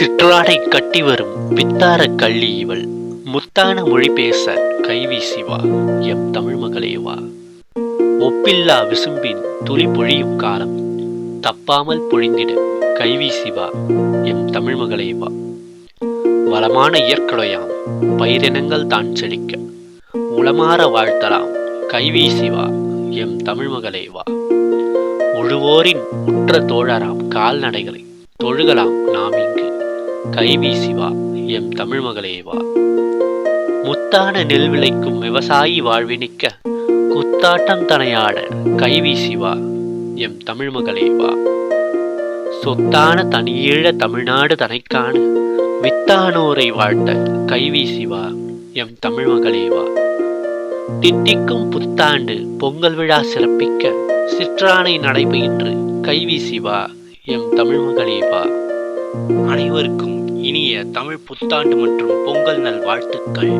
சிற்றாடை கட்டி வரும் பித்தார கள்ளி இவள். முத்தான மொழி பேச கைவீசிவா எம் தமிழ் மகளேவா ஒப்பில்லா விசும்பின் துளி பொழியும் காலம். தப்பாமல் பொழிந்திட கைவீசிவா எம் தமிழ் மகளேவா வளமான இயற்கையாம் பயிரினங்கள் தான் செழிக்க. உளமாற வாழ்த்தலாம் கைவீசி சிவா எம் தமிழ் மகளேவா உழுவோரின் உற்ற தோழராம் கால்நடைகளை தொழுகலாம் நாம் இங்கு. கைவீசி வா எம் தமிழ் மகளே வா. முத்தான நெல் விளைக்கும் விவசாயி வாழ்வினிக்க குத்தாட்டம் தனையாட கைவீசி வா எம் தமிழ் மகளே வா. சொத்தான தனியீழ தமிழ்நாடு தனைக்கான வித்தானோரை வாழ்த்த கைவீசி வா எம் தமிழ் மகளே வா. தித்திக்கும் புத்தாண்டு பொங்கல் விழா சிறப்பிக்க சிற்றானை நடைபெற்று கைவீசி வா எம் தமிழ் மகளே வா. அனைவருக்கும் இனிய தமிழ் புத்தாண்டு மற்றும் பொங்கல் நல் வாழ்த்துக்கள்